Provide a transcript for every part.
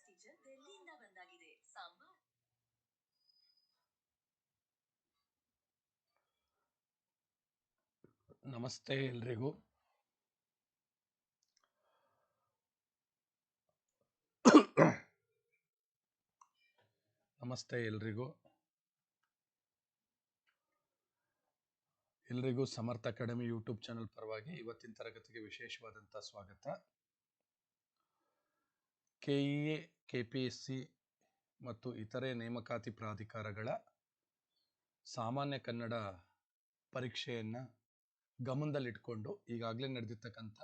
Special ಡೆಲ್ಲಿಯಿಂದ ಬಂದಾಗಿದೆ. ಸಾಂಬಾರ್. ನಮಸ್ತೆ ಎಲ್ರಿಗೂ. ನಮಸ್ತೆ ಎಲ್ರಿಗೂ. ಎಲ್ರಿಗೂ ಸಮರ್ಥ ಅಕಾಡೆಮಿ ಯೂಟ್ಯೂಬ್ ಚಾನಲ್ ಪರವಾಗಿ ಇವತ್ತಿನ ತರಗತಿಗೆ ವಿಶೇಷವಾದಂಥ ಸ್ವಾಗತ. ಕೆ ಕೆಪಿಎಸ್ಸಿ ಮತ್ತು ಇತರೆ ನೇಮಕಾತಿ ಪ್ರಾಧಿಕಾರಗಳ ಸಾಮಾನ್ಯ ಕನ್ನಡ ಪರೀಕ್ಷೆಯನ್ನು ಗಮನದಲ್ಲಿಟ್ಕೊಂಡು ಈಗಾಗಲೇ ನಡೆದಿರ್ತಕ್ಕಂಥ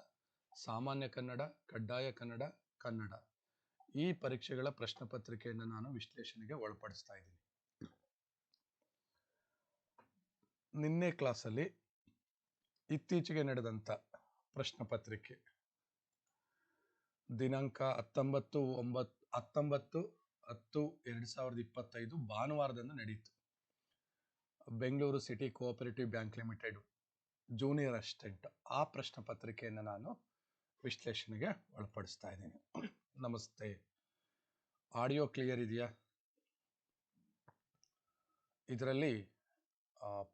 ಸಾಮಾನ್ಯ ಕನ್ನಡ, ಕಡ್ಡಾಯ ಕನ್ನಡ ಕನ್ನಡ ಈ ಪರೀಕ್ಷೆಗಳ ಪ್ರಶ್ನೆ ಪತ್ರಿಕೆಯನ್ನು ನಾನು ವಿಶ್ಲೇಷಣೆಗೆ ಒಳಪಡಿಸ್ತಾ ಇದ್ದೀನಿ. ನಿನ್ನೆ ಕ್ಲಾಸಲ್ಲಿ ಇತ್ತೀಚೆಗೆ ನಡೆದಂಥ ಪ್ರಶ್ನೆ ಪತ್ರಿಕೆ ದಿನಾಂಕ ಹತ್ತೊಂಬತ್ತು ಒಂಬತ್ತು ಹತ್ತೊಂಬತ್ತು ಹತ್ತು ಎರಡು ಸಾವಿರದ ಇಪ್ಪತ್ತೈದು ಭಾನುವಾರದಂದು ನಡೆಯಿತು Bengaluru city cooperative bank limited junior assistant ಆ ಪ್ರಶ್ನೆ ಪತ್ರಿಕೆಯನ್ನು ನಾನು ವಿಶ್ಲೇಷಣೆಗೆ ಒಳಪಡಿಸ್ತಾ ಇದ್ದೀನಿ. ನಮಸ್ತೆ. ಆಡಿಯೋ ಕ್ಲಿಯರ್ ಇದೆಯಾ? ಇದರಲ್ಲಿ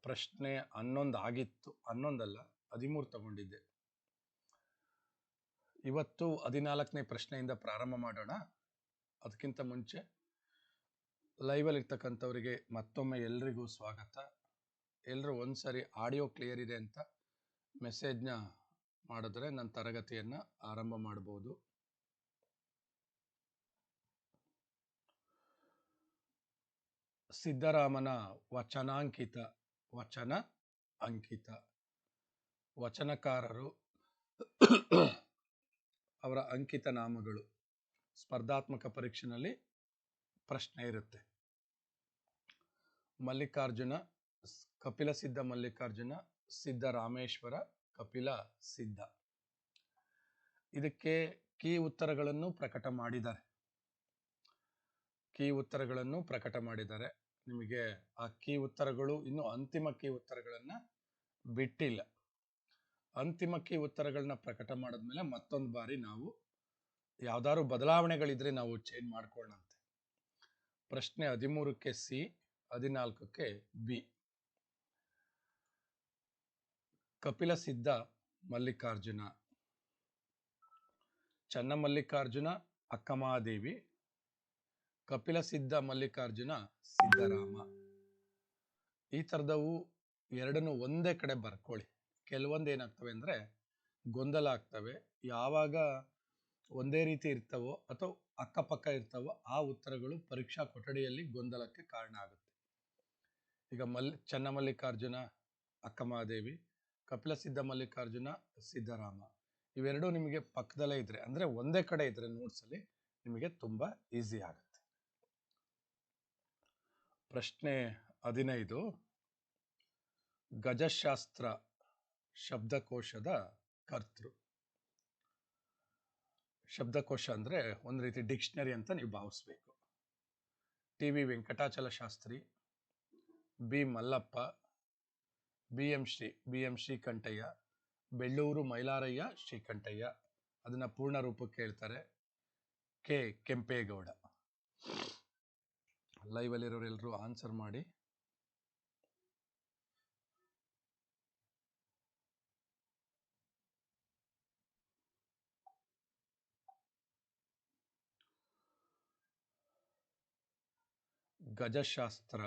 ಪ್ರಶ್ನೆ ಹನ್ನೊಂದು ಆಗಿತ್ತು. ಹನ್ನೊಂದಲ್ಲ ಹದಿಮೂರು ತಗೊಂಡಿದ್ದೆ. ಇವತ್ತು ಹದಿನಾಲ್ಕನೇ ಪ್ರಶ್ನೆಯಿಂದ ಪ್ರಾರಂಭ ಮಾಡೋಣ. ಅದಕ್ಕಿಂತ ಮುಂಚೆ ಲೈವಲ್ಲಿ ಇರ್ತಕ್ಕಂಥವರಿಗೆ ಮತ್ತೊಮ್ಮೆ ಎಲ್ರಿಗೂ ಸ್ವಾಗತ. ಎಲ್ಲರೂ ಒಂದ್ಸರಿ ಆಡಿಯೋ ಕ್ಲಿಯರ್ ಇದೆ ಅಂತ ಮೆಸೇಜ್ನ ಮಾಡಿದ್ರೆ ನನ್ನ ತರಗತಿಯನ್ನು ಆರಂಭ ಮಾಡ್ಬೋದು. ಸಿದ್ದರಾಮನ ವಚನಾಂಕಿತ, ವಚನ ಅಂಕಿತ. ವಚನಕಾರರು ಅವರ ಅಂಕಿತ ನಾಮಗಳು. ಸ್ಪರ್ಧಾತ್ಮಕ ಪರೀಕ್ಷೆನಲ್ಲಿ ಪ್ರಶ್ನೆ ಇರುತ್ತೆ. ಮಲ್ಲಿಕಾರ್ಜುನ ಕಪಿಲ ಸಿದ್ಧ ಮಲ್ಲಿಕಾರ್ಜುನ ಸಿದ್ಧರಾಮೇಶ್ವರ ಕಪಿಲ ಸಿದ್ಧ. ಇದಕ್ಕೆ ಕೀ ಉತ್ತರಗಳನ್ನು ಪ್ರಕಟ ಮಾಡಿದ್ದಾರೆ. ಕೀ ಉತ್ತರಗಳನ್ನು ಪ್ರಕಟ ಮಾಡಿದ್ದಾರೆ. ನಿಮಗೆ ಆ ಕೀ ಉತ್ತರಗಳು ಇನ್ನು ಅಂತಿಮ ಕೀ ಉತ್ತರಗಳನ್ನು ಬಿಟ್ಟಿಲ್ಲ. ಅಂತಿಮ ಕೀ ಉತ್ತರಗಳನ್ನ ಪ್ರಕಟ ಮಾಡಿದ್ಮೇಲೆ ಮತ್ತೊಂದು ಬಾರಿ ನಾವು ಯಾವ್ದಾದ್ರು ಬದಲಾವಣೆಗಳಿದ್ರೆ ನಾವು ಚೇಂಜ್ ಮಾಡ್ಕೊಳ್ಳಂತೆ ಪ್ರಶ್ನೆ ಹದಿಮೂರಕ್ಕೆ ಸಿ, ಹದಿನಾಲ್ಕಕ್ಕೆ ಬಿ. ಕಪಿಲ ಸಿದ್ಧ ಮಲ್ಲಿಕಾರ್ಜುನ. ಚನ್ನಮಲ್ಲಿಕಾರ್ಜುನ ಅಕ್ಕಮಹಾದೇವಿ ಕಪಿಲ ಸಿದ್ಧ ಮಲ್ಲಿಕಾರ್ಜುನ, ಸಿದ್ದರಾಮ. ಈ ಥರದವು ಎರಡನ್ನು ಒಂದೇ ಕಡೆ ಬರ್ಕೊಳ್ಳಿ. ಕೆಲವೊಂದು ಏನಾಗ್ತವೆ ಅಂದರೆ ಗೊಂದಲ ಆಗ್ತವೆ. ಯಾವಾಗ ಒಂದೇ ರೀತಿ ಇರ್ತವೋ ಅಥವಾ ಅಕ್ಕಪಕ್ಕ ಇರ್ತವೋ ಆ ಉತ್ತರಗಳು ಪರೀಕ್ಷಾ ಕೊಠಡಿಯಲ್ಲಿ ಗೊಂದಲಕ್ಕೆ ಕಾರಣ ಆಗುತ್ತೆ. ಈಗ ಮಲ್ ಚನ್ನಮಲ್ಲಿಕಾರ್ಜುನ, ಅಕ್ಕಮಹಾದೇವಿ, ಕಪಿಲ ಸಿದ್ಧ ಮಲ್ಲಿಕಾರ್ಜುನ ಸಿದ್ದರಾಮ ಇವೆರಡೂ ನಿಮಗೆ ಪಕ್ಕದಲ್ಲೇ ಇದ್ರೆ, ಅಂದ್ರೆ ಒಂದೇ ಕಡೆ ಇದ್ರೆ ನೋಟ್ಸಲ್ಲಿ ನಿಮಗೆ ತುಂಬಾ ಈಸಿ ಆಗುತ್ತೆ. ಪ್ರಶ್ನೆ ಹದಿನೈದು. ಗಜಶಾಸ್ತ್ರ ಶಬ್ದಕೋಶದ ಕರ್ತೃ. ಶಬ್ದಕೋಶ ಅಂದ್ರೆ ಒಂದು ರೀತಿ ಡಿಕ್ಷನರಿ ಅಂತ ನೀವು ಭಾವಿಸ್ಬೇಕು. T V Venkatachala Shastri, B Mallappa, B M Shri, B M Srikantaiah, Bellur Mailaraiah Srikantaiah. ಅದನ್ನ ಪೂರ್ಣ ರೂಪಕ್ಕೆ ಹೇಳ್ತಾರೆ ಕೆ ಕೆಂಪೇಗೌಡ. ಲೈವಲ್ಲಿರೋರೆಲ್ಲರೂ ಆನ್ಸರ್ ಮಾಡಿ. ಗಜಶಾಸ್ತ್ರ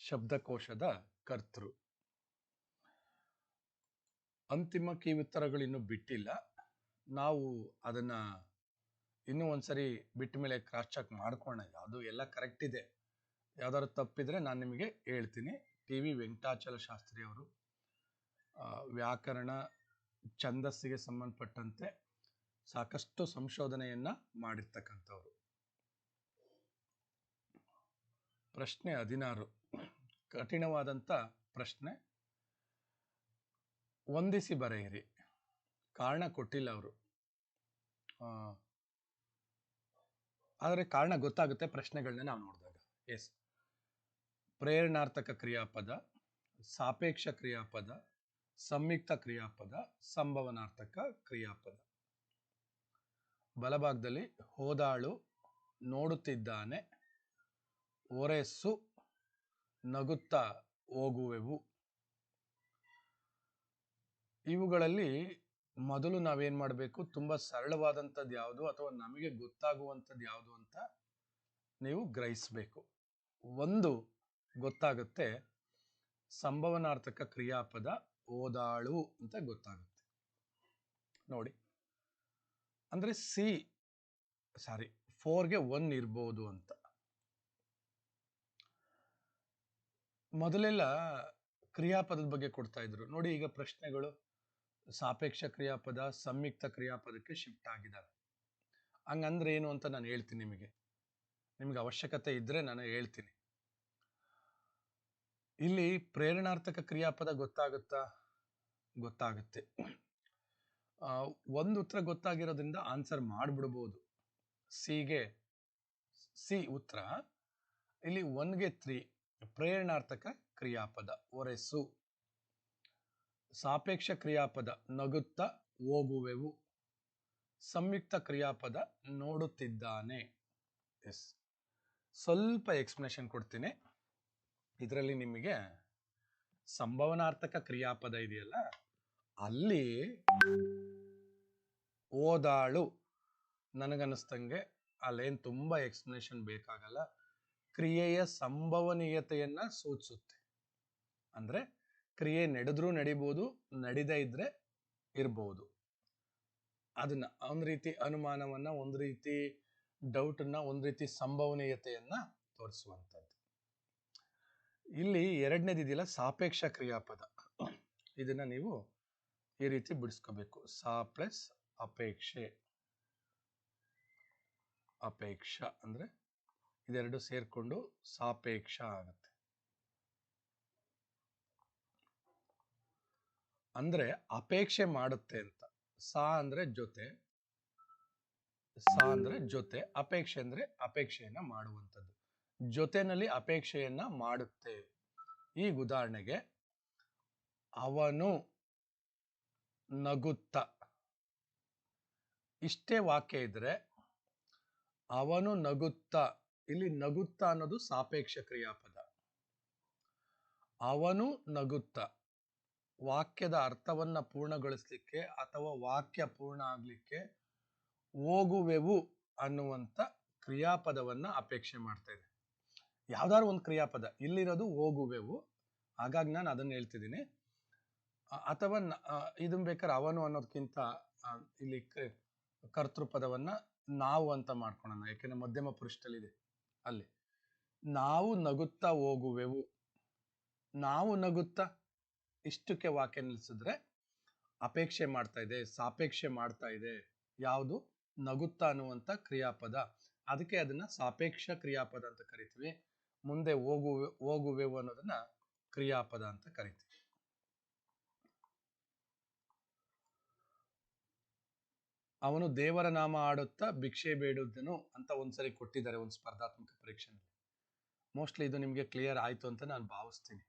ಶಬ್ದಕೋಶದ ಕರ್ತೃ. ಅಂತಿಮ ಕಿವಿತ್ತರಗಳಿನ್ನೂ ಬಿಟ್ಟಿಲ್ಲ. ನಾವು ಅದನ್ನ ಇನ್ನೂ ಒಂದ್ಸರಿ ಬಿಟ್ಟ ಮೇಲೆ ಕ್ರಾಸ್ ಚೆಕ್ ಮಾಡ್ಕೋಣ ಅದು ಎಲ್ಲ ಕರೆಕ್ಟ್ ಇದೆ. ಯಾವ್ದಾದ್ರು ತಪ್ಪಿದ್ರೆ ನಾನು ನಿಮಗೆ ಹೇಳ್ತೀನಿ. ಟಿ ವಿ ವೆಂಕಟಾಚಲ ಶಾಸ್ತ್ರಿ ಅವರು ವ್ಯಾಕರಣ ಛಂದಸ್ಸಿಗೆ ಸಂಬಂಧಪಟ್ಟಂತೆ ಸಾಕಷ್ಟು ಸಂಶೋಧನೆಯನ್ನ ಮಾಡಿರ್ತಕ್ಕಂಥವ್ರು. ಪ್ರಶ್ನೆ ಹದಿನಾರು. ಕಠಿಣವಾದಂಥ ಪ್ರಶ್ನೆ. ಹೊಂದಿಸಿ ಬರೆಯಿರಿ. ಕಾರಣ ಕೊಟ್ಟಿಲ್ಲ ಅವರು. ಆದರೆ ಕಾರಣ ಗೊತ್ತಾಗುತ್ತೆ ಪ್ರಶ್ನೆಗಳನ್ನ ನಾವು ನೋಡಿದಾಗ. ಎಸ್ ಪ್ರೇರಣಾರ್ಥಕ ಕ್ರಿಯಾಪದ, ಸಾಪೇಕ್ಷ ಕ್ರಿಯಾಪದ, ಸಂಯುಕ್ತ ಕ್ರಿಯಾಪದ, ಸಂಭವನಾರ್ಥಕ ಕ್ರಿಯಾಪದ. ಬಲಭಾಗದಲ್ಲಿ ಹೋದಾಳು, ನೋಡುತ್ತಿದ್ದಾನೆ. ಒರೆಸು ನಗುತ್ತಾ ಹೋಗುವೆವು. ಇವುಗಳಲ್ಲಿ ಮೊದಲು ನಾವೇನು ಮಾಡಬೇಕು? ತುಂಬಾ ಸರಳವಾದಂಥದ್ದು ಯಾವುದು ಅಥವಾ ನಮಗೆ ಗೊತ್ತಾಗುವಂಥದ್ದು ಯಾವುದು ಅಂತ ನೀವು ಗ್ರಹಿಸಬೇಕು. ಒಂದು ಗೊತ್ತಾಗುತ್ತೆ. ಸಂಭವನಾರ್ಥಕ ಕ್ರಿಯಾಪದ ಓದಾಳು ಅಂತ ಗೊತ್ತಾಗುತ್ತೆ. ನೋಡಿ. ಅಂದ್ರೆ ಸಿ, ಸಾರಿ, ಫೋರ್ಗೆ ಒನ್ ಇರ್ಬೋದು ಅಂತ. ಮೊದಲೆಲ್ಲ ಕ್ರಿಯಾಪದದ ಬಗ್ಗೆ ಕೊಡ್ತಾ ಇದ್ರು. ನೋಡಿ ಈಗ ಪ್ರಶ್ನೆಗಳು. ಸಾಪೇಕ್ಷ ಕ್ರಿಯಾಪದ, ಸಂಯುಕ್ತ ಕ್ರಿಯಾಪದಕ್ಕೆ ಶಿಫ್ಟ್ ಆಗಿದ್ದಾರೆ. ಹಂಗಂದ್ರೆ ಏನು ಅಂತ ನಾನು ಹೇಳ್ತೀನಿ ನಿಮಗೆ. ನಿಮ್ಗೆ ಅವಶ್ಯಕತೆ ಇದ್ರೆ ನಾನು ಹೇಳ್ತೀನಿ. ಇಲ್ಲಿ ಪ್ರೇರಣಾರ್ಥಕ ಕ್ರಿಯಾಪದ ಗೊತ್ತಾಗುತ್ತಾ? ಗೊತ್ತಾಗುತ್ತೆ. ಒಂದು ಉತ್ತರ ಗೊತ್ತಾಗಿರೋದ್ರಿಂದ ಆನ್ಸರ್ ಮಾಡಿಬಿಡ್ಬೋದು. ಸಿಗೆ ಸಿ ಉತ್ತರ. ಇಲ್ಲಿ ಒನ್ಗೆ ತ್ರೀ ಪ್ರೇರಣಾರ್ಥಕ ಕ್ರಿಯಾಪದ, ಒರೆಸು. ಸಾಪೇಕ್ಷ ಕ್ರಿಯಾಪದ, ನಗುತ್ತ ಹೋಗುವೆವು. ಸಂಯುಕ್ತ ಕ್ರಿಯಾಪದ, ನೋಡುತ್ತಿದ್ದಾನೆ. ಎಸ್. ಸ್ವಲ್ಪ ಎಕ್ಸ್ಪ್ಲನೇಷನ್ ಕೊಡ್ತೀನಿ. ಇದರಲ್ಲಿ ನಿಮಗೆ ಸಂಭವನಾರ್ಥಕ ಕ್ರಿಯಾಪದ ಇದೆಯಲ್ಲ, ಅಲ್ಲಿ ಓದಾಳು ನನಗನ್ನಿಸ್ತಂಗೆ ಅಲ್ಲೇನು ತುಂಬ ಎಕ್ಸ್ಪ್ಲನೇಷನ್ ಬೇಕಾಗಲ್ಲ. ಕ್ರಿಯೆಯ ಸಂಭವನೀಯತೆಯನ್ನು ಸೂಚಿಸುತ್ತೆ. ಅಂದ್ರೆ ಕ್ರಿಯೆ ನಡೆದ್ರೂ ನಡಿಬೋದು, ನಡಿದೇ ಇದ್ರೆ ಇರ್ಬೋದು. ಅದನ್ನ ಒಂದು ರೀತಿ ಅನುಮಾನವನ್ನ, ಒಂದು ರೀತಿ ಡೌಟನ್ನ, ಒಂದು ರೀತಿ ಸಂಭವನೀಯತೆಯನ್ನ ತೋರಿಸುವಂಥದ್ದು. ಇಲ್ಲಿ ಎರಡನೇದಿದೆಯಲ್ಲ, ಸಾಪೇಕ್ಷ ಕ್ರಿಯಾಪದ. ಇದನ್ನ ನೀವು ಈ ರೀತಿ ಬಿಡಿಸ್ಕೋಬೇಕು. ಸಾ ಪ್ಲಸ್ ಅಪೇಕ್ಷೆ. ಅಪೇಕ್ಷ ಅಂದ್ರೆ ಇದೆರಡು ಸೇರ್ಕೊಂಡು ಸಾಪೇಕ್ಷ ಆಗುತ್ತೆ. ಅಂದ್ರೆ ಅಪೇಕ್ಷೆ ಮಾಡುತ್ತೆ ಅಂತ. ಸಾ ಅಂದ್ರೆ ಜೊತೆ, ಸಾ ಅಂದ್ರೆ ಜೊತೆ, ಅಪೇಕ್ಷೆ ಅಂದ್ರೆ ಅಪೇಕ್ಷೆಯನ್ನ ಮಾಡುವಂಥದ್ದು. ಜೊತೆನಲ್ಲಿ ಅಪೇಕ್ಷೆಯನ್ನ ಮಾಡುತ್ತೆ. ಈಗ ಉದಾಹರಣೆಗೆ, ಅವನು ನಗುತ್ತ. ಇಷ್ಟೇ ವಾಕ್ಯ ಇದ್ರೆ, ಅವನು ನಗುತ್ತ. ಇಲ್ಲಿ ನಗುತ್ತ ಅನ್ನೋದು ಸಾಪೇಕ್ಷ ಕ್ರಿಯಾಪದ. ಅವನು ನಗುತ್ತ. ವಾಕ್ಯದ ಅರ್ಥವನ್ನ ಪೂರ್ಣಗೊಳಿಸ್ಲಿಕ್ಕೆ ಅಥವಾ ವಾಕ್ಯ ಪೂರ್ಣ ಆಗಲಿಕ್ಕೆ ಹೋಗುವೆವು ಅನ್ನುವಂಥ ಕ್ರಿಯಾಪದವನ್ನ ಅಪೇಕ್ಷೆ ಮಾಡ್ತಾ ಇದೆ. ಯಾವ್ದಾದ್ರು ಒಂದು ಕ್ರಿಯಾಪದ, ಇಲ್ಲಿರೋದು ಹೋಗುವೆವು. ಹಾಗಾಗಿ ನಾನು ಅದನ್ನ ಹೇಳ್ತಿದ್ದೀನಿ. ಅಥವಾ ಇದನ್ನು ಬೇಕಾದ್ರೆ ಅವನು ಅನ್ನೋದಕ್ಕಿಂತ ಇಲ್ಲಿ ಕರ್ತೃಪದವನ್ನ ನಾವು ಅಂತ ಮಾಡ್ಕೊಳೋಣ. ಯಾಕೆಂದ್ರೆ ಮಧ್ಯಮ ಪುರುಷದಲ್ಲಿದೆ ಅಲ್ಲಿ. ನಾವು ನಗುತ್ತಾ ಹೋಗುವೆವು. ನಾವು ನಗುತ್ತಾ ಇಷ್ಟಕ್ಕೆ ವಾಕ್ಯ ನಿಲ್ಲಿಸಿದ್ರೆ ಅಪೇಕ್ಷೆ ಮಾಡ್ತಾ ಇದೆ, ಸಾಪೇಕ್ಷೆ ಮಾಡ್ತಾ ಇದೆ. ಯಾವುದು? ನಗುತ್ತಾ ಅನ್ನುವಂಥ ಕ್ರಿಯಾಪದ. ಅದಕ್ಕೆ ಅದನ್ನ ಸಾಪೇಕ್ಷ ಕ್ರಿಯಾಪದ ಅಂತ ಕರಿತೀವಿ. ಮುಂದೆ ಹೋಗುವೆ, ಹೋಗುವೆವು ಅನ್ನೋದನ್ನ ಕ್ರಿಯಾಪದ ಅಂತ ಕರಿತೀವಿ. ಅವನು ದೇವರ ನಾಮ ಆಡುತ್ತಾ ಭಿಕ್ಷೆ ಬೇಡುವುದನು ಅಂತ ಒಂದ್ಸರಿ ಕೊಟ್ಟಿದ್ದಾರೆ ಒಂದು ಸ್ಪರ್ಧಾತ್ಮಕ ಪರೀಕ್ಷೆನಲ್ಲಿ. ಮೋಸ್ಟ್ಲಿ ಇದು ನಿಮಗೆ ಕ್ಲಿಯರ್ ಆಯ್ತು ಅಂತ ನಾನು ಭಾವಿಸ್ತೀನಿ.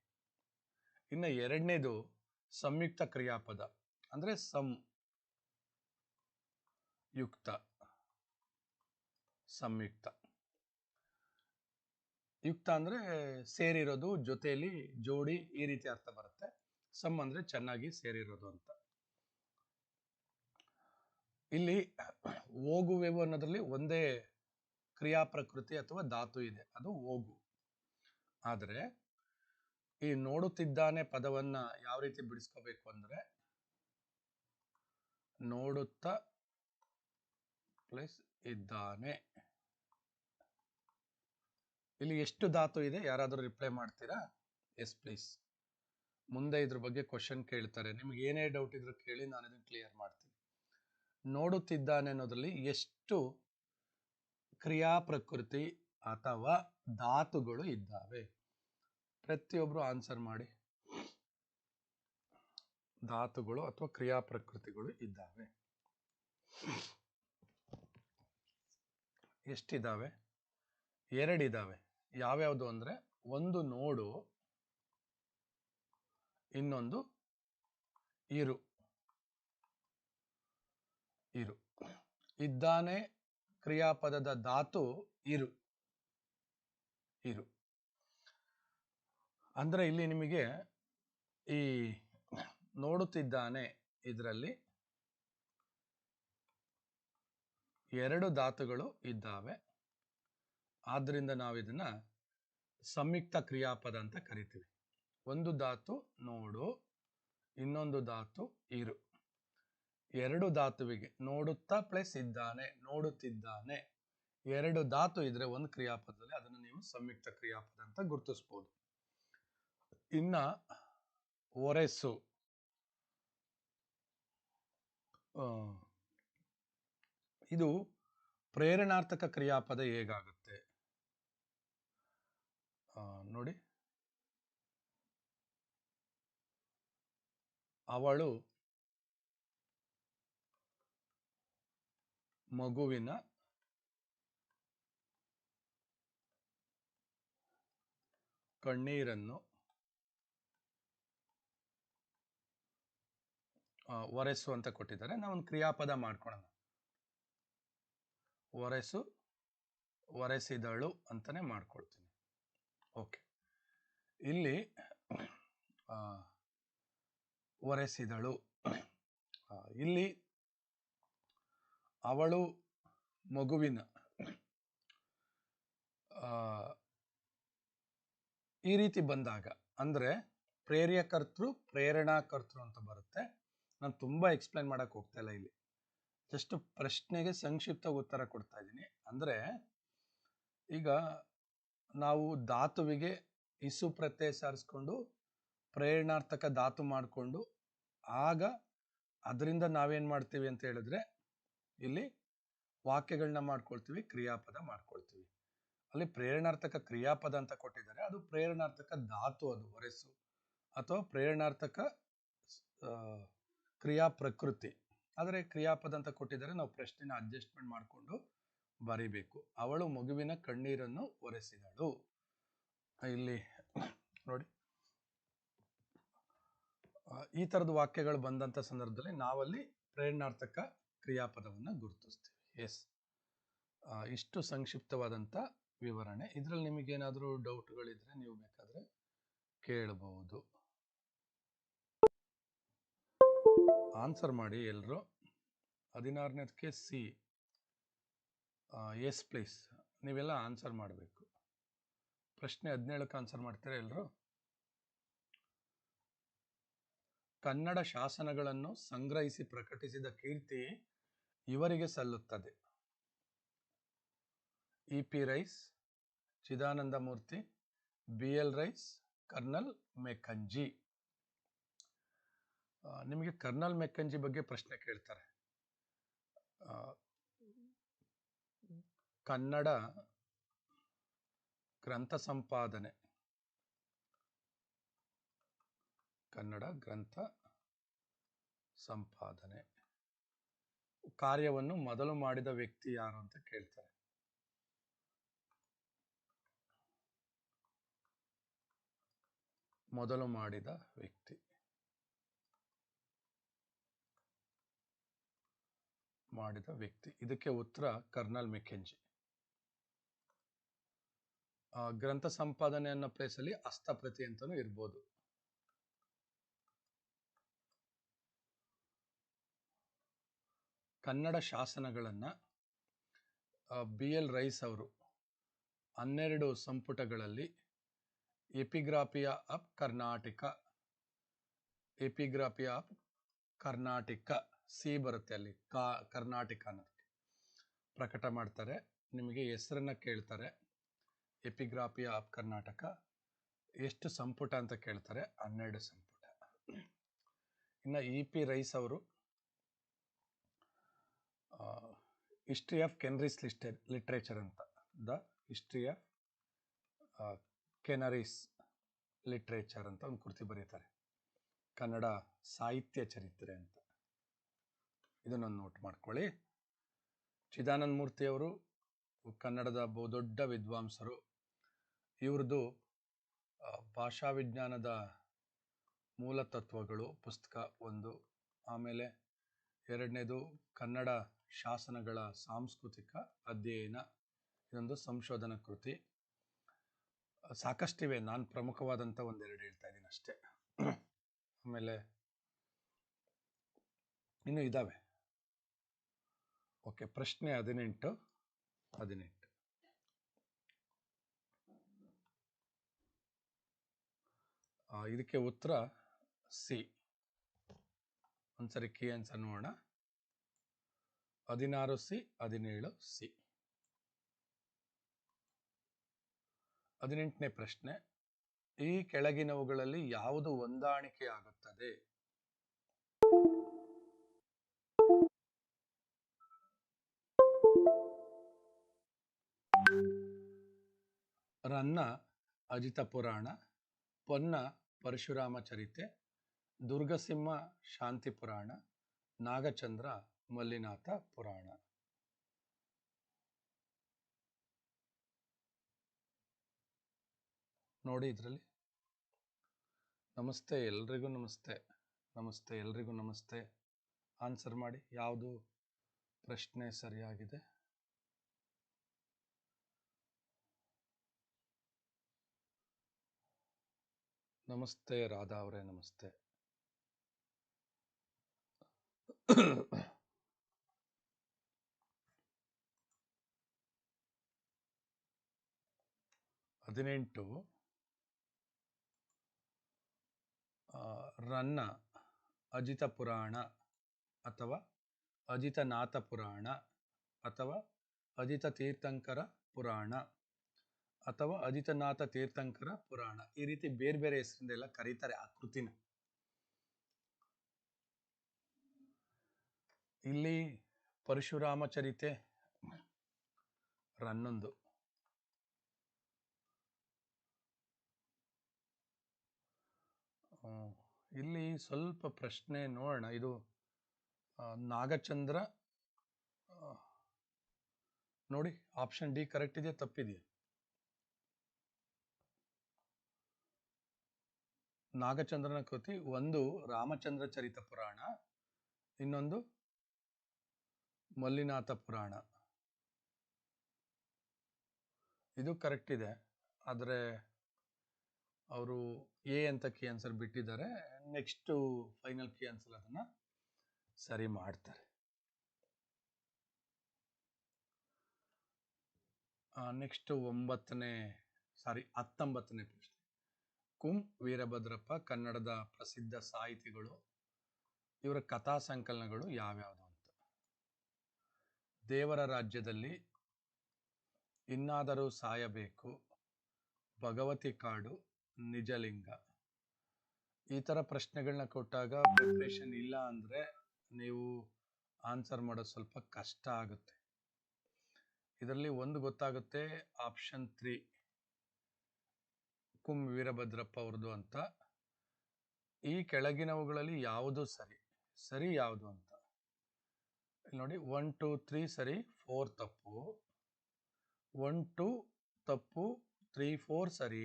ಇನ್ನು ಎರಡನೇದು ಸಂಯುಕ್ತ ಕ್ರಿಯಾಪದ, ಅಂದ್ರೆ ಸಂ ಯುಕ್ತ, ಸಂಯುಕ್ತ. ಯುಕ್ತ ಅಂದ್ರೆ ಸೇರಿರೋದು ಜೊತೆಯಲ್ಲಿ ಜೋಡಿ ಈ ರೀತಿ ಅರ್ಥ ಬರುತ್ತೆ. ಸಮ್ ಅಂದ್ರೆ ಚೆನ್ನಾಗಿ ಸೇರಿರೋದು ಅಂತ. ಇಲ್ಲಿ ಹೋಗುವೆವು ಅನ್ನೋದ್ರಲ್ಲಿ ಒಂದೇ ಕ್ರಿಯಾ ಪ್ರಕೃತಿ ಅಥವಾ ಧಾತು ಇದೆ. ಅದು ಹೋಗು. ಆದರೆ ಈ ನೋಡುತ್ತಿದ್ದಾನೆ ಪದವನ್ನ ಯಾವ ರೀತಿ ಬಿಡಿಸ್ಕೋಬೇಕು ಅಂದ್ರೆ ನೋಡುತ್ತಾ ಪ್ಲಸ್ ಇದ್ದಾನೆ. ಇಲ್ಲಿ ಎಷ್ಟು ಧಾತು ಇದೆ? ಯಾರಾದರೂ ರಿಪ್ಲೈ ಮಾಡ್ತೀರಾ? ಎಸ್ ಪ್ಲೀಸ್ ಮುಂದೆ ಇದ್ರ ಬಗ್ಗೆ ಕ್ವಶನ್ ಕೇಳ್ತಾರೆ. ನಿಮ್ಗೆ ಏನೇ ಡೌಟ್ ಇದ್ರೂ ಕೇಳಿ ನಾನು ಇದನ್ನು ಕ್ಲಿಯರ್ ಮಾಡ್ತೀನಿ. ನೋಡುತ್ತಿದ್ದಾನೆ ಅನ್ನೋದರಲ್ಲಿ ಎಷ್ಟು ಕ್ರಿಯಾ ಪ್ರಕೃತಿ ಅಥವಾ ಧಾತುಗಳು ಇದ್ದಾವೆ? ಪ್ರತಿಯೊಬ್ಬರು ಆನ್ಸರ್ ಮಾಡಿ. ಧಾತುಗಳು ಅಥವಾ ಕ್ರಿಯಾ ಪ್ರಕೃತಿಗಳು ಇದ್ದಾವೆ. ಎಷ್ಟಿದ್ದಾವೆ ಎರಡಿದ್ದಾವೆ ಯಾವ್ಯಾವುದು ಅಂದ್ರೆ ಒಂದು ನೋಡು, ಇನ್ನೊಂದು ಇರು ಇರು ಇದ್ದಾನೆ ಕ್ರಿಯಾಪದದ ಧಾತು ಇರು. ಇರು. ಅಂದ್ರೆ ಇಲ್ಲಿ ನಿಮಗೆ ಈ ನೋಡುತ್ತಿದ್ದಾನೆ ಇದರಲ್ಲಿ ಎರಡು ಧಾತುಗಳು ಇದ್ದಾವೆ. ಆದ್ದರಿಂದ ನಾವು ಇದನ್ನ ಸಂಯುಕ್ತ ಕ್ರಿಯಾಪದ ಅಂತ ಕರಿತೀವಿ. ಒಂದು ಧಾತು ನೋಡು, ಇನ್ನೊಂದು ಧಾತು ಇರು. ಎರಡು ಧಾತುವಿಗೆ ನೋಡುತ್ತಾ ಪ್ಲಸ್ ಇದ್ದಾನೆ ನೋಡುತ್ತಿದ್ದಾನೆ. ಎರಡು ಧಾತು ಇದ್ರೆ ಒಂದು ಕ್ರಿಯಾಪದದಲ್ಲಿ ಅದನ್ನು ನೀವು ಸಂಯುಕ್ತ ಕ್ರಿಯಾಪದ ಅಂತ ಗುರುತಿಸ್ಬೋದು. ಇನ್ನ ಒರೆಸು. ಇದು ಪ್ರೇರಣಾರ್ಥಕ ಕ್ರಿಯಾಪದ ಹೇಗಾಗುತ್ತೆ? ನೋಡಿ. ಅವಳು ಮಗುವಿನ ಕಣ್ಣೀರನ್ನು ಒರೆಸು ಅಂತ ಕೊಟ್ಟಿದ್ದಾರೆ. ನಾವೊಂದು ಕ್ರಿಯಾಪದ ಮಾಡ್ಕೊಳ್ಳೋಣ ಒರೆಸು, ಒರೆಸಿದಳು ಅಂತಾನೆ ಮಾಡ್ಕೊಳ್ತೀನಿ. ಓಕೆ. ಇಲ್ಲಿ ಒರೆಸಿದಳು. ಇಲ್ಲಿ ಅವಳು ಮಗುವಿನ ಈ ರೀತಿ ಬಂದಾಗ, ಅಂದ್ರೆ ಪ್ರೇರ್ಯಕರ್ತೃ, ಪ್ರೇರಣಾಕರ್ತೃ ಅಂತ ಬರುತ್ತೆ. ನಾನು ತುಂಬಾ ಎಕ್ಸ್ಪ್ಲೈನ್ ಮಾಡಕ್ ಹೋಗ್ತಾ ಇಲ್ಲ ಇಲ್ಲಿ. ಜಸ್ಟ್ ಪ್ರಶ್ನೆಗೆ ಸಂಕ್ಷಿಪ್ತ ಉತ್ತರ ಕೊಡ್ತಾ ಇದ್ದೀನಿ. ಅಂದ್ರೆ, ಈಗ ನಾವು ಧಾತುವಿಗೆ ಇಸು ಪ್ರತ್ಯಯ ಸಾರಿಸ್ಕೊಂಡು, ಪ್ರೇರಣಾರ್ಥಕ ಧಾತು ಮಾಡಿಕೊಂಡು, ಆಗ ಅದರಿಂದ ನಾವೇನು ಮಾಡ್ತೀವಿ ಅಂತ ಹೇಳಿದ್ರೆ ಇಲ್ಲಿ ವಾಕ್ಯಗಳನ್ನ ಮಾಡ್ಕೊಳ್ತೀವಿ, ಕ್ರಿಯಾಪದ ಮಾಡ್ಕೊಳ್ತೀವಿ. ಅಲ್ಲಿ ಪ್ರೇರಣಾರ್ಥಕ ಕ್ರಿಯಾಪದ ಅಂತ ಕೊಟ್ಟಿದ್ದಾರೆ. ಅದು ಪ್ರೇರಣಾರ್ಥಕ ಧಾತು ಅದು ಒರೆಸು ಅಥವಾ ಪ್ರೇರಣಾರ್ಥಕ ಕ್ರಿಯಾ ಪ್ರಕೃತಿ. ಆದರೆ ಕ್ರಿಯಾಪದ ಅಂತ ಕೊಟ್ಟಿದ್ದಾರೆ. ನಾವು ಪ್ರಶ್ನೆನ ಅಡ್ಜಸ್ಟ್ಮೆಂಟ್ ಮಾಡಿಕೊಂಡು ಬರಿಬೇಕು. ಅವಳು ಮಗುವಿನ ಕಣ್ಣೀರನ್ನು ಒರೆಸಿದಳು. ಇಲ್ಲಿ, ನೋಡಿ. ಈ ತರದ ವಾಕ್ಯಗಳು ಬಂದಂತ ಸಂದರ್ಭದಲ್ಲಿ ನಾವಲ್ಲಿ ಪ್ರೇರಣಾರ್ಥಕ ಕ್ರಿಯಾಪದವನ್ನ ಗುರುತಿಸ್ತೀವಿ. ಎಸ್ ಇಷ್ಟು ಸಂಕ್ಷಿಪ್ತವಾದಂಥ ವಿವರಣೆ. ಇದರಲ್ಲಿ ನಿಮಗೇನಾದರೂ ಡೌಟ್ಗಳಿದ್ರೆ ನೀವು ಬೇಕಾದರೆ ಕೇಳಬಹುದು. ಆನ್ಸರ್ ಮಾಡಿ ಎಲ್ಲರೂ ಹದಿನಾರನೇದಕ್ಕೆ ಸಿ ಎಸ್ ಪ್ಲೀಸ್ ನೀವೆಲ್ಲ ಆನ್ಸರ್ ಮಾಡಬೇಕು. ಪ್ರಶ್ನೆ ಹದಿನೇಳಕ್ಕೆ ಆನ್ಸರ್ ಮಾಡ್ತೀರಾ ಎಲ್ಲರೂ ಕನ್ನಡ ಶಾಸನಗಳನ್ನು ಸಂಗ್ರಹಿಸಿ ಪ್ರಕಟಿಸಿದ ಕೀರ್ತಿ ಇವರಿಗೆ ಸಲ್ಲುತ್ತದೆ. E P Rice Chidanandamurthy B L Rice, Colonel Mackenzie ನಿಮಗೆ ಕರ್ನಲ್ ಮೆಕ್ಕಂಜಿ ಬಗ್ಗೆ ಪ್ರಶ್ನೆ ಕೇಳ್ತಾರೆ. ಕನ್ನಡ ಗ್ರಂಥ ಸಂಪಾದನೆ. ಕನ್ನಡ ಗ್ರಂಥ ಸಂಪಾದನೆ. ಕಾರ್ಯವನ್ನು ಮೊದಲು ಮಾಡಿದ ವ್ಯಕ್ತಿ ಯಾರು ಅಂತ ಕೇಳ್ತಾರೆ. ಮೊದಲು ಮಾಡಿದ ವ್ಯಕ್ತಿ. ಮಾಡಿದ ವ್ಯಕ್ತಿ. ಇದಕ್ಕೆ ಉತ್ತರ ಕರ್ನಲ್ ಮೆಕೆಂಜಿ ಗ್ರಂಥ ಸಂಪಾದನೆ ಅನ್ನೋ ಪ್ಲೇಸಲ್ಲಿ ಹಸ್ತಪ್ರತಿ ಅಂತಾನೂ ಇರ್ಬೋದು. ಕನ್ನಡ ಶಾಸನಗಳನ್ನು ಬಿ ಎಲ್ ರೈಸ್ ಅವರು ಹನ್ನೆರಡು ಸಂಪುಟಗಳಲ್ಲಿ Epigraphia of Karnataka, Epigraphia of Karnataka C ಬರುತ್ತೆ ಅಲ್ಲಿ, ಕಾ, ಕರ್ನಾಟಕ ಅನ್ನೋದಕ್ಕೆ ಪ್ರಕಟ ಮಾಡ್ತಾರೆ. ನಿಮಗೆ ಹೆಸರನ್ನ ಕೇಳ್ತಾರೆ, ಎಪಿಗ್ರಾಫಿಯಾ ಆಫ್ ಕರ್ನಾಟಕ, ಎಷ್ಟು ಸಂಪುಟ ಅಂತ ಕೇಳ್ತಾರೆ? ಹನ್ನೆರಡು ಸಂಪುಟ. ಇನ್ನು ಇ ಪಿ ರೈಸ್ ಅವರು ಹಿಸ್ಟ್ರಿ ಆಫ್ ಕೆನರೀಸ್ ಲಿಸ್ಟೆ ಲಿಟ್ರೇಚರ್ ಅಂತ. The history of Canarese literature ಅಂತ ಒಂದು ಕೃತಿ ಬರೀತಾರೆ. ಕನ್ನಡ ಸಾಹಿತ್ಯ ಚರಿತ್ರೆ ಅಂತ. ಇದನ್ನ ನೋಟ್ ಮಾಡ್ಕೊಳ್ಳಿ. ಚಿದಾನಂದ ಮೂರ್ತಿಯವರು, ಕನ್ನಡದ ಬಹುದೊಡ್ಡ ವಿದ್ವಾಂಸರು. ಇವ್ರದ್ದು ಭಾಷಾ ವಿಜ್ಞಾನದ ಮೂಲ ತತ್ವಗಳು, ಪುಸ್ತಕ ಒಂದು, ಆಮೇಲೆ ಎರಡನೇದು ಕನ್ನಡ ಶಾಸನಗಳ ಸಾಂಸ್ಕೃತಿಕ ಅಧ್ಯಯನ ಇದೊಂದು ಸಂಶೋಧನಾ ಕೃತಿ. ಸಾಕಷ್ಟಿವೆ, ನಾನು ಪ್ರಮುಖವಾದಂಥ ಒಂದೆರಡು ಹೇಳ್ತಾ ಇದ್ದೀನಿ ಅಷ್ಟೇ. ಆಮೇಲೆ ಇನ್ನು ಇದ್ದಾವೆ ಓಕೆ, ಪ್ರಶ್ನೆ ಹದಿನೆಂಟು ಹದಿನೆಂಟು. ಇದಕ್ಕೆ ಉತ್ತರ ಸಿ. ಒಂದ್ಸರಿ ಕಿ ಆನ್ಸರ್ ನೋಡೋಣ. ಹದಿನಾರು ಸಿ, ಹದಿನೇಳು ಸಿ. ಹದಿನೆಂಟನೇ ಪ್ರಶ್ನೆ. ಈ ಕೆಳಗಿನವುಗಳಲ್ಲಿ ಯಾವುದು ಹೊಂದಾಣಿಕೆ ಆಗುತ್ತದೆ? ರನ್ನ, ಅಜಿತ ಪುರಾಣ. ಪೊನ್ನ, ಪರಶುರಾಮ ಚರಿತೆ. ದುರ್ಗಸಿಂಹ, ಶಾಂತಿ ಪುರಾಣ. ನಾಗಚಂದ್ರ ಮಲ್ಲಿನಾಥ ಪುರಾಣ. ನೋಡಿ ಇದರಲ್ಲಿ. ನಮಸ್ತೆ, ಎಲ್ರಿಗೂ ನಮಸ್ತೆ. ನಮಸ್ತೆ, ಎಲ್ರಿಗೂ ನಮಸ್ತೆ. ಆನ್ಸರ್ ಮಾಡಿ, ಯಾವುದು ಪ್ರಶ್ನೆ ಸರಿಯಾಗಿದೆ? ನಮಸ್ತೆ, ರಾಧಾ ಅವರೇ, ನಮಸ್ತೆ. ಹದಿನೆಂಟು ರನ್ನ ಅಜಿತ ಪುರಾಣ ಅಥವಾ ಅಜಿತನಾಥ ಪುರಾಣ ಅಥವಾ ಅಜಿತ ತೀರ್ಥಂಕರ ಪುರಾಣ ಅಥವಾ ಅಜಿತನಾಥ ತೀರ್ಥಂಕರ ಪುರಾಣ. ಈ ರೀತಿ ಬೇರೆ ಬೇರೆ ಹೆಸರಿಂದ ಎಲ್ಲ ಕರೀತಾರೆ ಆ ಕೃತಿನ. ಇಲ್ಲಿ ಪರಶುರಾಮ ಚರಿತೆ ರನ್ನೊಂದು. ಇಲ್ಲಿ ಸ್ವಲ್ಪ ಪ್ರಶ್ನೆ ನೋಡೋಣ. ಇದು ನಾಗಚಂದ್ರ ನೋಡಿ ಆಪ್ಷನ್ ಡಿ ಕರೆಕ್ಟ್ ಇದೆಯಾ? ತಪ್ಪಿದೆಯಾ? ನಾಗಚಂದ್ರನ ಕೃತಿ, ಒಂದು ರಾಮಚಂದ್ರ ಚರಿತ ಪುರಾಣ, ಇನ್ನೊಂದು ಮಲ್ಲಿನಾಥ ಪುರಾಣ. ಇದು ಕರೆಕ್ಟ್ ಇದೆ. ಆದರೆ ಅವರು ಎ ಅಂತ ಕೀ ಆನ್ಸರ್ ಬಿಟ್ಟಿದ್ದಾರೆ. ನೆಕ್ಸ್ಟು ಫೈನಲ್ ಕೀ ಆನ್ಸರ್ ಅದನ್ನು ಸರಿ ಮಾಡ್ತಾರೆ. ನೆಕ್ಸ್ಟ್ ಒಂಬತ್ತನೇ ಸಾರಿ ಹತ್ತೊಂಬತ್ತನೇ ಪ್ರಶ್ನೆ. ಕುಂ ವೀರಭದ್ರಪ್ಪ, ಕನ್ನಡದ ಪ್ರಸಿದ್ಧ ಸಾಹಿತಿಗಳು, ಇವರ ಕಥಾ ಸಂಕಲನಗಳು ಯಾವ್ಯಾವುದು ಅಂತ. ದೇವರ ರಾಜ್ಯದಲ್ಲಿ ಇನ್ನಾದರೂ ಸಾಯಬೇಕು, ಭಗವತಿ ಕಾಡು ನಿಜಲಿಂಗ. ಈ ಥರ ಪ್ರಶ್ನೆಗಳನ್ನ ಕೊಟ್ಟಾಗ ಪ್ರಿಪ್ರೇಷನ್ ಇಲ್ಲ ಅಂದರೆ ನೀವು ಆನ್ಸರ್ ಮಾಡೋದು ಸ್ವಲ್ಪ ಕಷ್ಟ ಆಗುತ್ತೆ. ಇದರಲ್ಲಿ ಒಂದು ಗೊತ್ತಾಗುತ್ತೆ ಆಪ್ಷನ್ ತ್ರೀ ಕುಂ ವೀರಭದ್ರಪ್ಪ ಅವ್ರದ್ದು ಅಂತ. ಈ ಕೆಳಗಿನವುಗಳಲ್ಲಿ ಯಾವುದು ಸರಿ? ಸರಿ ಯಾವುದು ಅಂತ. ನೋಡಿ ಒನ್ ಟೂ ತ್ರೀ ಸರಿ ಫೋರ್ ತಪ್ಪು. ಒನ್ ಟು ತಪ್ಪು ತ್ರೀ ಫೋರ್ ಸರಿ.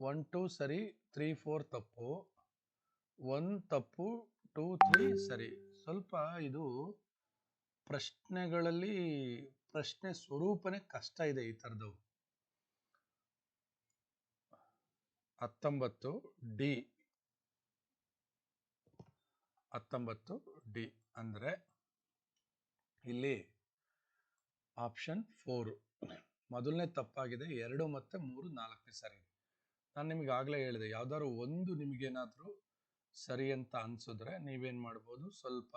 ಒನ್, ಟು ಸರಿ, ತ್ರೀ, ಫೋರ್ ತಪ್ಪು. ಒನ್ ತಪ್ಪು, ಟೂ, ತ್ರೀ ಸರಿ. ಸ್ವಲ್ಪ ಇದು ಪ್ರಶ್ನೆಗಳಲ್ಲಿ ಪ್ರಶ್ನೆ ಸ್ವರೂಪನೇ ಕಷ್ಟ ಇದೆ ಈ ಥರದವು ಹತ್ತೊಂಬತ್ತು ಡಿ. ಹತ್ತೊಂಬತ್ತು ಡಿ ಅಂದರೆ ಇಲ್ಲಿ ಆಪ್ಷನ್ ಫೋರು. ಮೊದಲನೇ ತಪ್ಪಾಗಿದೆ, ಎರಡು ಮತ್ತು ಮೂರು ನಾಲ್ಕನೇ ಸರಿ. ನಾನು ನಿಮಗೆ ಆಗಲೇ ಹೇಳಿದೆ, ಯಾವ್ದಾದ್ರು ಒಂದು ನಿಮಗೇನಾದರೂ ಸರಿ ಅಂತ ಅನ್ಸಿದ್ರೆ ನೀವೇನು ಮಾಡ್ಬೋದು? ಸ್ವಲ್ಪ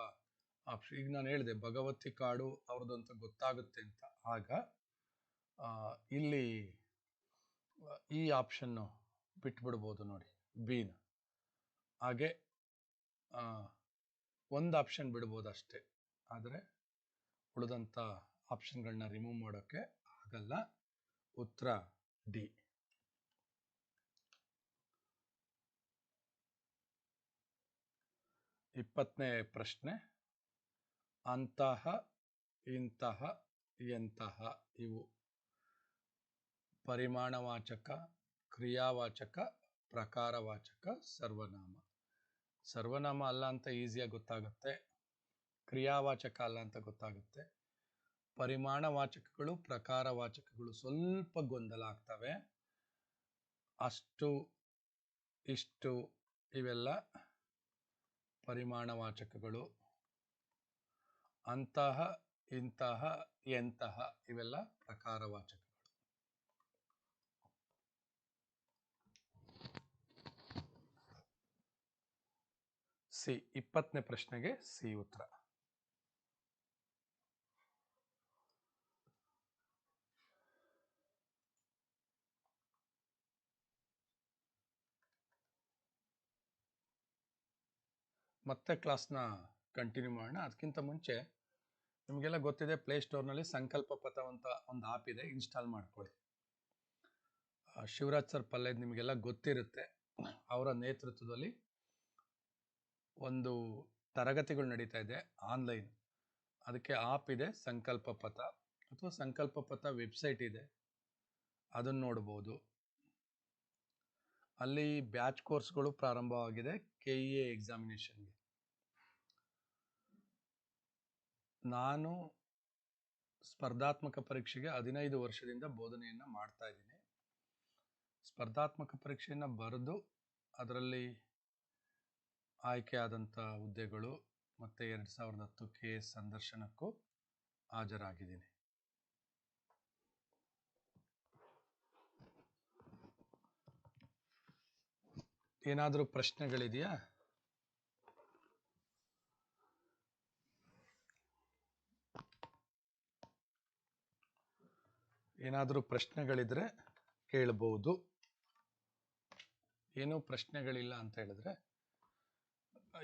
ಆಪ್ಷನ್ ಈಗ ನಾನು ಹೇಳಿದೆ, ಭಗವತಿ ಕಾಡು ಅವ್ರದ್ದು ಅಂತ ಗೊತ್ತಾಗುತ್ತೆ ಅಂತ. ಆಗ ಇಲ್ಲಿ, ಈ ಆಪ್ಷನ್ನು ಬಿಟ್ಬಿಡ್ಬೋದು ನೋಡಿ ಬೀನ ಹಾಗೆ ಒಂದು ಆಪ್ಷನ್ ಬಿಡ್ಬೋದು ಅಷ್ಟೇ. ಆದರೆ ಉಳಿದಂಥ ಆಪ್ಷನ್ಗಳನ್ನ ರಿಮೂವ್ ಮಾಡೋಕ್ಕೆ ಆಗಲ್ಲ. ಉತ್ತರ ಡಿ ಇಪ್ಪತ್ತನೇ ಪ್ರಶ್ನೆ. ಅಂತಹ, ಇಂತಹ, ಎಂತಹ ಇವು. ಪರಿಮಾಣವಾಚಕ, ಕ್ರಿಯಾವಾಚಕ, ಪ್ರಕಾರವಾಚಕ, ಸರ್ವನಾಮ. ಸರ್ವನಾಮ ಅಲ್ಲ ಅಂತ ಈಸಿಯಾಗಿ ಗೊತ್ತಾಗುತ್ತೆ. ಕ್ರಿಯಾವಾಚಕ ಅಲ್ಲ ಅಂತ ಗೊತ್ತಾಗುತ್ತೆ. ಪರಿಮಾಣವಾಚಕಗಳು, ಪ್ರಕಾರವಾಚಕಗಳು ಸ್ವಲ್ಪ ಗೊಂದಲ ಆಗ್ತವೆ. ಅಷ್ಟು, ಇಷ್ಟು, ಇವೆಲ್ಲ ಪರಿಮಾಣವಾಚಕಗಳು. ಅಂತಹ ಇಂತಹ ಎಂತಹ ಇವೆಲ್ಲ ಪ್ರಕಾರವಾಚಕಗಳು. ಸಿ ಇಪ್ಪತ್ತನೇ ಪ್ರಶ್ನೆಗೆ ಸಿ ಉತ್ತರ. ಮತ್ತೆ ಕ್ಲಾಸ್ನ ಕಂಟಿನ್ಯೂ ಮಾಡೋಣ. ಅದಕ್ಕಿಂತ ಮುಂಚೆ ನಿಮಗೆಲ್ಲ ಗೊತ್ತಿದೆ ಪ್ಲೇಸ್ಟೋರ್ನಲ್ಲಿ ಸಂಕಲ್ಪ ಪಥ ಅಂತ ಒಂದು ಆ್ಯಪ್ ಇದೆ. ಇನ್ಸ್ಟಾಲ್ ಮಾಡ್ಕೊಳ್ಳಿ. ಶಿವರಾಜ್ ಸರ್ ಪಲ್ಲೆ ನಿಮಗೆಲ್ಲ ಗೊತ್ತಿರುತ್ತೆ. ಅವರ ನೇತೃತ್ವದಲ್ಲಿ ಒಂದು ತರಗತಿಗಳು ನಡೀತಾ ಇದೆ ಆನ್ಲೈನ್ ಅದಕ್ಕೆ ಆಪ್ ಇದೆ ಸಂಕಲ್ಪ ಪಥ ಅಥವಾ ಸಂಕಲ್ಪ ಪಥ ವೆಬ್ಸೈಟ್ ಇದೆ. ಅದನ್ನು ನೋಡ್ಬೋದು. ಅಲ್ಲಿ ಬ್ಯಾಚ್ ಕೋರ್ಸ್ಗಳು ಪ್ರಾರಂಭವಾಗಿದೆ ಕೆ ಇ ಎ ಎಕ್ಸಾಮಿನೇಷನ್ಗೆ ನಾನು ಸ್ಪರ್ಧಾತ್ಮಕ ಪರೀಕ್ಷೆಗೆ ಹದಿನೈದು ವರ್ಷದಿಂದ ಬೋಧನೆಯನ್ನು ಮಾಡ್ತಾ ಇದ್ದೀನಿ. ಸ್ಪರ್ಧಾತ್ಮಕ ಪರೀಕ್ಷೆಯನ್ನು ಬರೆದು ಅದರಲ್ಲಿ ಆಯ್ಕೆಯಾದಂಥ ಹುದ್ದೆಗಳು ಮತ್ತು ಎರಡು ಸಾವಿರದ ಹತ್ತು ಕೆ ಸಂದರ್ಶನಕ್ಕೂ ಹಾಜರಾಗಿದ್ದೀನಿ. ಏನಾದರೂ ಪ್ರಶ್ನೆಗಳಿದೆಯಾ? ಏನಾದರೂ ಪ್ರಶ್ನೆಗಳಿದ್ರೆ ಕೇಳಬಹುದು ಏನೂ ಪ್ರಶ್ನೆಗಳಿಲ್ಲ ಅಂತ ಹೇಳಿದ್ರೆ,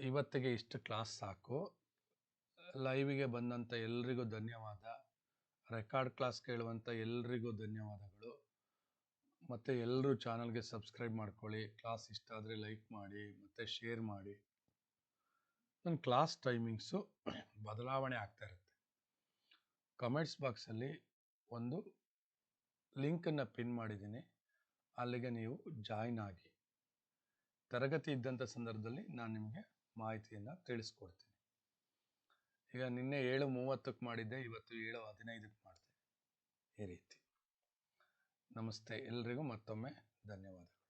ಇವತ್ತಿಗೆ ಇಷ್ಟು ಕ್ಲಾಸ್ ಸಾಕು. ಲೈವಿಗೆ ಬಂದಂಥ ಎಲ್ರಿಗೂ ಧನ್ಯವಾದ. ರೆಕಾರ್ಡ್ ಕ್ಲಾಸ್ ಕೇಳುವಂಥ ಎಲ್ರಿಗೂ ಧನ್ಯವಾದಗಳು. ಮತ್ತು ಎಲ್ಲರೂ ಚಾನಲ್ಗೆ ಸಬ್ಸ್ಕ್ರೈಬ್ ಮಾಡ್ಕೊಳ್ಳಿ. ಕ್ಲಾಸ್ ಇಷ್ಟ ಆದರೆ ಲೈಕ್ ಮಾಡಿ, ಮತ್ತು ಶೇರ್ ಮಾಡಿ. ನನ್ನ ಕ್ಲಾಸ್ ಟೈಮಿಂಗ್ಸು ಬದಲಾವಣೆ ಆಗ್ತಾ ಇರುತ್ತೆ. ಕಮೆಂಟ್ಸ್ ಬಾಕ್ಸಲ್ಲಿ ಒಂದು ಲಿಂಕನ್ನು ಪಿನ್ ಮಾಡಿದ್ದೀನಿ. ಅಲ್ಲಿಗೆ ನೀವು ಜಾಯ್ನ್ ಆಗಿ. ತರಗತಿ ಇದ್ದಂಥ ಸಂದರ್ಭದಲ್ಲಿ ನಾನು ನಿಮಗೆ ಮಾಹಿತಿಯನ್ನು ತಿಳಿಸ್ಕೊಡ್ತೀನಿ. ಈಗ ನಿನ್ನೆ ಏಳು ಮೂವತ್ತಕ್ಕೆ ಮಾಡಿದ್ದೆ, ಇವತ್ತು ಏಳು ಹದಿನೈದಕ್ಕೆ ಮಾಡ್ತೀನಿ ಈ ರೀತಿ. ನಮಸ್ತೆ ಎಲ್ರಿಗೂ ಮತ್ತೊಮ್ಮೆ ಧನ್ಯವಾದಗಳು.